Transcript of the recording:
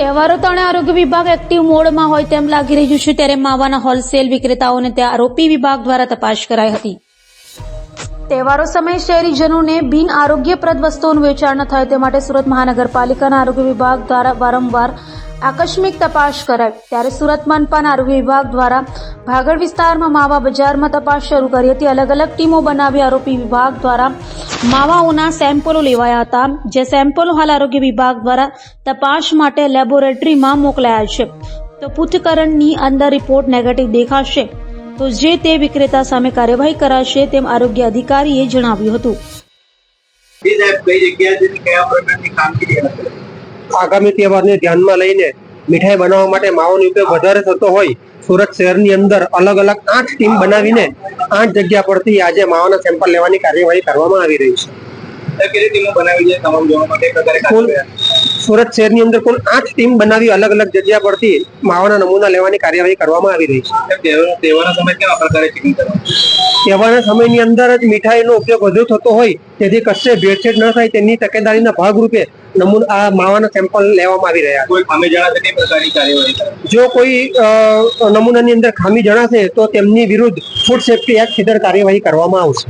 તહેવારો તણે આરોગ્ય વિભાગ એક્ટિવ મોડમાં હોય તેમ લાગી રહ્યું છે ત્યારે માવાના હોલસેલ વિક્રેતાઓને ત્યાં આરોપી વિભાગ દ્વારા તપાસ કરાઈ હતી. તહેવારો સમયે શહેરીજનોને બિન આરોગ્યપ્રદ વસ્તુઓનું વેચાણ ન થાય તે માટે સુરત મહાનગરપાલિકાના આરોગ્ય વિભાગ દ્વારા વારંવાર આકસ્મિક તપાસ કરાઈ. ત્યારે સુરત મનપાના આરોગ્ય વિભાગ દ્વારા ભાગળ વિસ્તારમાં માવા બજારમાં તપાસ શરૂ કરી હતી. અલગ અલગ ટીમો બનાવી આરોપી વિભાગ દ્વારા માવાઓના સેમ્પલો લેવાયા હતા, જે સેમ્પલો હાલ આરોગ્ય વિભાગ દ્વારા તપાસ માટે લેબોરેટરીમાં મોકલાયા છે. તો પૃથ્થકરણની અંદર રિપોર્ટ નેગેટિવ દેખાશે, તો જે તે વિક્રેતા સામે કાર્યવાહી કરાશે તેમ આરોગ્ય અધિકારીએ જણાવ્યું હતું. કઈ જગ્યાએ કયા પ્રકારની કામગીરી આગામી તહેવારને ધ્યાનમાં લઈને મીઠાઈ બનાવવા માટે માવાનો ઉપયોગ વધારે થતો હોય સુરત શહેરની અંદર અલગ અલગ આઠ ટીમ બનાવીને આઠ જગ્યા પરથી આજે માવાના સેમ્પલ લેવાની કાર્યવાહી કરવામાં આવી રહી છે. સુરત શહેરની અંદર કુલ આઠ ટીમ બનાવી અલગ અલગ જગ્યા પરથી માવાના નમૂના લેવાની કાર્યવાહી કરવામાં આવી રહી છે. તહેવારના સમય કેવા પ્રકારે ચેકિંગ કરવાનું તહેવારના સમયની અંદર જ મીઠાઈનો ઉપયોગ વધુ થતો હોય તેથી કશે ભેળસેળ ન થાય તેની તકેદારીના ભાગરૂપે નમૂના આ માવાના સેમ્પલ લેવામાં આવી રહ્યા કોઈ ખામી જણાશે તે પ્રકારની કાર્યવાહી જો કોઈ નમૂનાની અંદર ખામી જણાશે તો તેમની વિરુદ્ધ ફૂડ સેફ્ટી એક્ટ હેઠળ કાર્યવાહી કરવામાં આવશે.